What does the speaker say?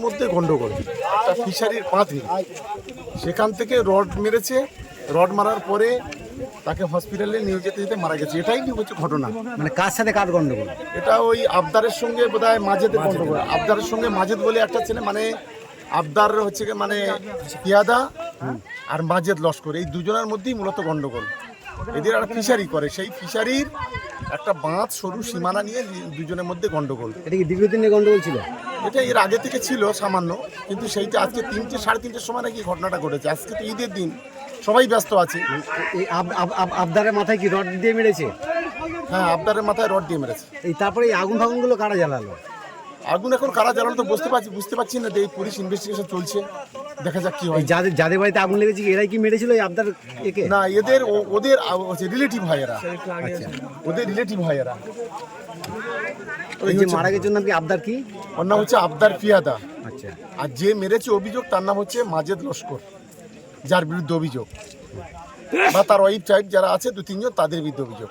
মধ্যে গন্ডগোল। একটা ফিশারির পাঁচি সেখান থেকে রড মেরেছে। রড মারার পরে তাকে হসপিটালে নিয়ে যেতে যেতে মারা গেছে। এটাই হচ্ছে ঘটনা? মানে কার সাথে কার গন্ডগোল? এটা ওই আবদারের সঙ্গে বোধ হয় মাজেদের গন্ডগোল। আবদারের সঙ্গে মাজেদ বলে একটা ছেলে মানে আবদার হচ্ছে মানে পিয়াদা আর মাজেদ লস্কর। এই দুজনের মধ্যেই মূলত গন্ডগোল। এদের একটা ফিশারি করে। সেই ফিশারির একটা বাঁধ সরু সীমানা নিয়ে দুজনের মধ্যে গন্ডগোল। এটা কি দীর্ঘদিনের গন্ডগোল ছিল? এটা এর আগে থেকে ছিল সামান্য কিন্তু সেইটা আজকে তিনটে সাড়ে তিনটের সময় নাকি ঘটনাটা ঘটেছে। আজকে তো ঈদের দিন সবাই ব্যস্ত আছে। এই আব- আব- আব- আবদারের মাথায় কি রড দিয়ে মেরেছে? হ্যাঁ আবদারের মাথায় রড দিয়ে মেরেছে। এই তারপরে এই আগুন ফাগুনগুলো কারা জ্বালালো? আগুন এখন কারা জ্বালানো তো বুঝতে পারছি বুঝতে পারছি না যে এই পুলিশ ইনভেস্টিগেশন চলছে। দেখা যাক কি হয়। যাদের যাদের বাড়িতে আগুন লেগেছে এরাই কি মেরেছিল আবদার একে? না এদের ও- ওদের রিলেটিভ হয় এরা আচ্ছা। ওদের রিলেটিভ হয় এরা এই যে মারা গেছে ওর নাম কি? আবদার কি? ওর নাম হচ্ছে আবদার পিয়াদা আচ্ছা। আর যে মেরেছে অভিযোগ তার নাম হচ্ছে মাজেদ লস্কর যার বিরুদ্ধে অভিযোগ। বা তার ওয়াইফ টাইপ যারা আছে দু তিনজন তাদের বিরুদ্ধে অভিযোগ।